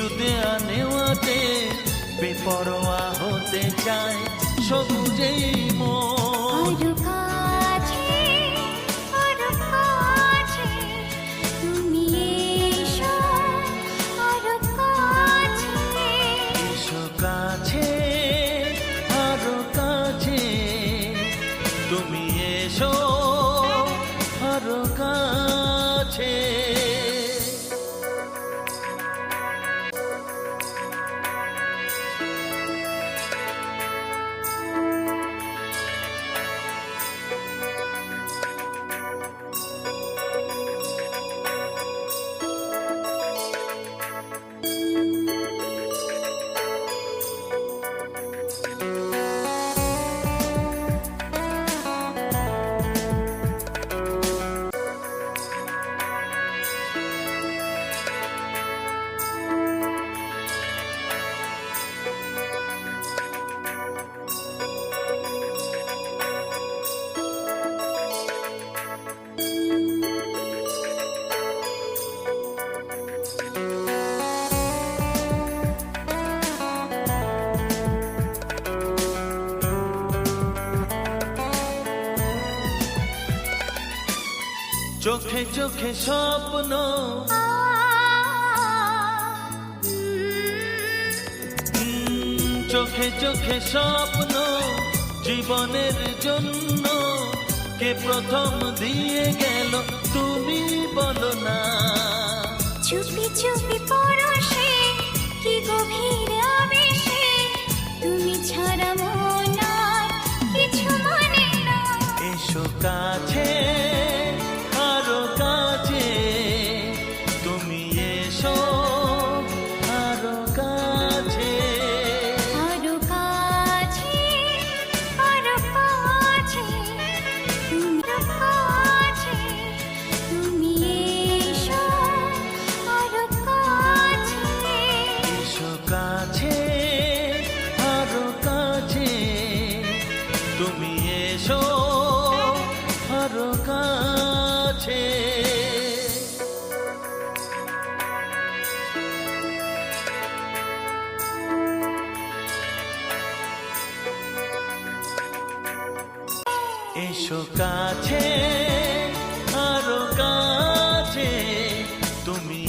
কিছু নেওয়াতে বেপরোয়া হতে চায় সবুজে মন। কাছে আরও কাছে তুমি আরও কাছে। চোখে চোখে স্বপ্ন। চোখে চোখে স্বপ্ন জীবনের জন্য কে প্রথম দিয়ে গেল তুমি বলো না। চুপি চুপি পরশে কি গভীর আবেশে? তুমি ছাড়া মন আর কিছু মানে না। এসো কাছে এসো কাছে আরও কাছে তুমি